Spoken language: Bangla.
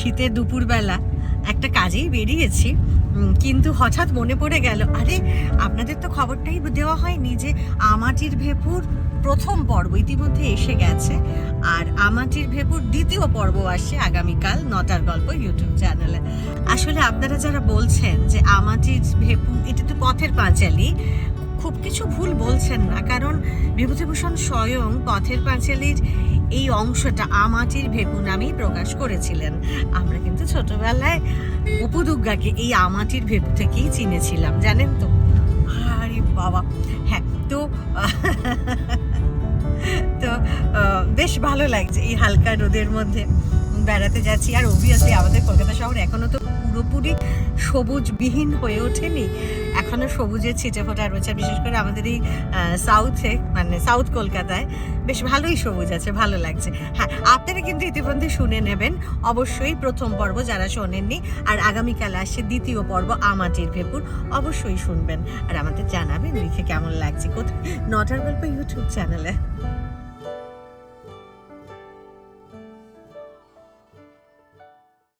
শীতের দুপুরবেলা একটা কাজেই বেরিয়েছি কিন্তু হঠাৎ মনে পড়ে গেল, আরে, আপনাদের তো খবরটাই দেওয়া হয়নি যে আমাটির ভেপুর প্রথম পর্ব ইতিমধ্যে এসে গেছে, আর আমাটির ভেপুর দ্বিতীয় পর্ব আসছে আগামীকাল নটার গল্প ইউটিউব চ্যানেলে। আসলে আপনারা যারা বলছেন যে আমাটির ভেপু, এটা তো পথের পাঁচালী খুব কিছু ভুল বলছেন না, কারণ বিভূতিভূষণ স্বয়ং পথের পাঁচালীর এই অংশটা আমাটির ভেপু নামেই প্রকাশ করেছিলেন। আমরা কিন্তু ছোটবেলায় উপদুর্গাকে এই আমাটির ভেপু থেকেই চিনেছিলাম, জানেন তো? আরে বাবা! হ্যাঁ তো তো বেশ ভালো লাগছে এই হালকা রোদের মধ্যে। বেড়াতে যাচ্ছি। আর অবভিয়াসলি আমাদের কলকাতা শহর এখনও তো পুরোপুরি সবুজবিহীন হয়ে ওঠেনি। এখনও সবুজের ছিটে ফোটা রয়েছে বিশেষ করে আমাদের এই সাউথে মানে সাউথ কলকাতায় বেশ ভালোই সবুজ আছে, ভালো লাগছে। হ্যাঁ আপনারা কিন্তু ইতিমধ্যে শুনে নেবেন। অবশ্যই প্রথম পর্ব যারা শোনেননি, আর আগামীকাল আসছে দ্বিতীয় পর্ব আমাটির ভেপুর, অবশ্যই শুনবেন। আর আমাদের জানাবেন লিখে কেমন লাগছে। কোথায়? নটার গল্প ইউটিউব চ্যানেলে।